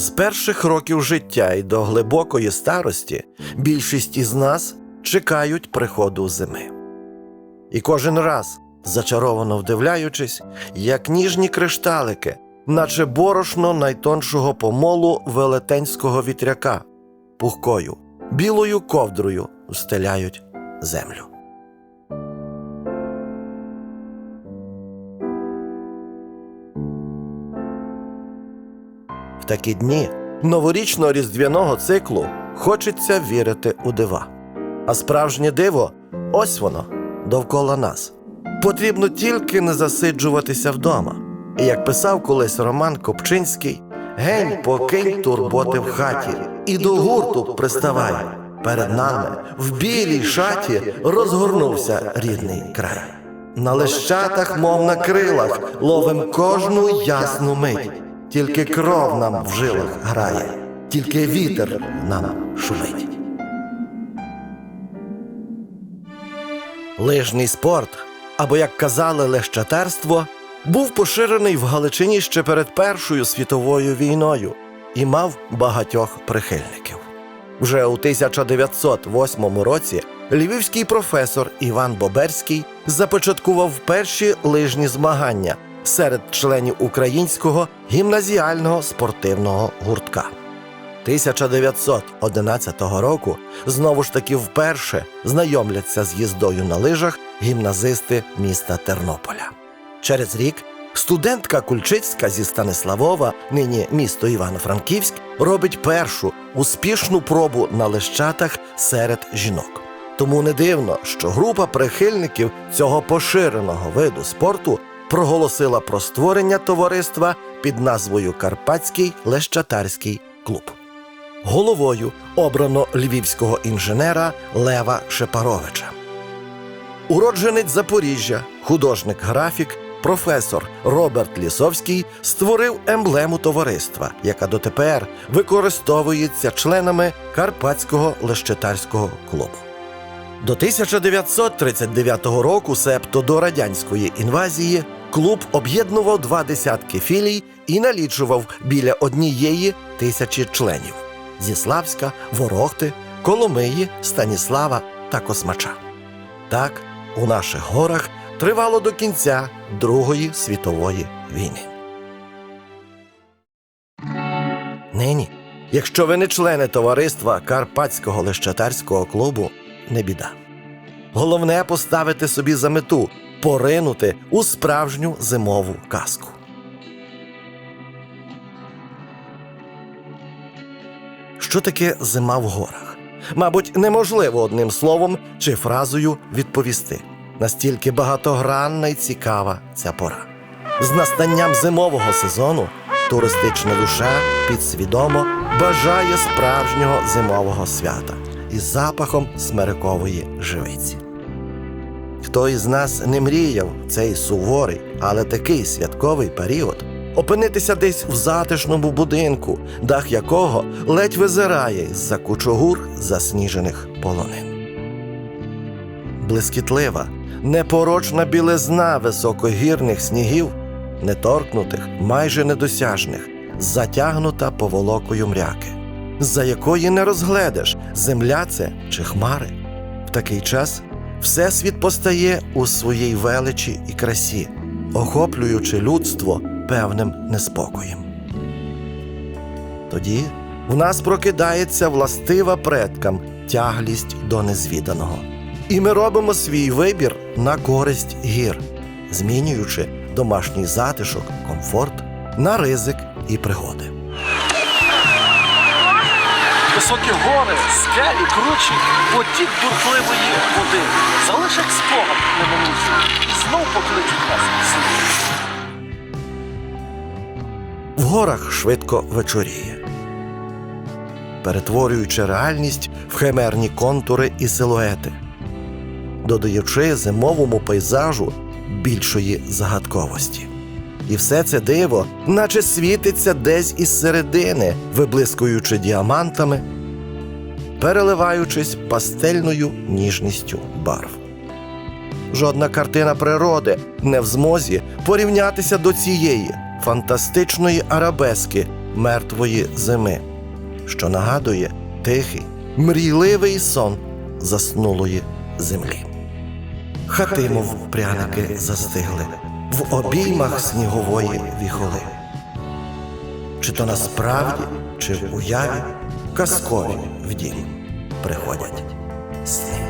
З перших років життя і до глибокої старості більшість із нас чекають приходу зими. І кожен раз, зачаровано вдивляючись, як ніжні кришталики, наче борошно найтоншого помолу велетенського вітряка, пухкою, білою ковдрою устеляють землю. Такі дні новорічно-різдвяного циклу хочеться вірити у дива. А справжнє диво ось воно довкола нас. Потрібно тільки не засиджуватися вдома. І як писав колись Роман Копчинський, гень покинь турботи в хаті, і до гурту приставай. Перед нами в білій шаті розгорнувся рідний край. На лещатах, мов на крилах, ловим кожну ясну мить. Тільки кров нам в жилах грає, тільки вітер нам шумить. Лижний спорт, або як казали лещатерство, був поширений в Галичині ще перед Першою світовою війною і мав багатьох прихильників. Вже у 1908 році львівський професор Іван Боберський започаткував перші лижні змагання серед членів українського гімназіального спортивного гуртка. 1911 року знову ж таки вперше знайомляться з їздою на лижах гімназисти міста Тернополя. Через рік студентка Кульчицька зі Станиславова, нині місто Івано-Франківськ, робить першу успішну пробу на лещатах серед жінок. Тому не дивно, що група прихильників цього поширеного виду спорту проголосила про створення товариства під назвою Карпатський лещатарський клуб. Головою обрано львівського інженера Лева Шепаровича. Уродженець Запоріжжя, художник-графік, професор Роберт Лісовський створив емблему товариства, яка дотепер використовується членами Карпатського лещатарського клубу. До 1939 року, себто до радянської інвазії, клуб об'єднував два десятки філій і налічував біля однієї тисячі членів зі Славська, Ворохти, Коломиї, Станіслава та Космача. Так, у наших горах тривало до кінця Другої світової війни. Нині, якщо ви не члени товариства Карпатського лещатарського клубу, не біда. Головне поставити собі за мету поринути у справжню зимову казку. Що таке зима в горах? Мабуть, неможливо одним словом чи фразою відповісти. Настільки багатогранна і цікава ця пора. З настанням зимового сезону туристична душа підсвідомо бажає справжнього зимового свята із запахом смерикової живиці. Хто із нас не мріяв цей суворий, але такий святковий період опинитися десь в затишному будинку, дах якого ледь визирає з-за кучогур засніжених полонин. Блискітлива, непорочна білизна високогірних снігів, неторкнутих, майже недосяжних, затягнута поволокою мряки, за якої не розгледиш, земля це чи хмари. В такий час Всесвіт постає у своїй величі і красі, охоплюючи людство певним неспокоєм. Тоді в нас прокидається властива предкам тяглість до незвіданого. І ми робимо свій вибір на користь гір, змінюючи домашній затишок, комфорт на ризик і пригоди. Високі гори, скелі, кручі, потік бурхливої води. Залишать спогад неминучий і знов покличуть нас сюди. В горах швидко вечоріє, перетворюючи реальність в химерні контури і силуети, додаючи зимовому пейзажу більшої загадковості. І все це диво, наче світиться десь із середини, виблискуючи діамантами, переливаючись пастельною ніжністю барв. Жодна картина природи не в змозі порівнятися до цієї фантастичної арабески мертвої зими, що нагадує тихий, мрійливий сон заснулої землі. Хати, мов пряники, застигли в обіймах снігової віхоли. Чи то насправді, чи в уяві казкові в дім приходять сни.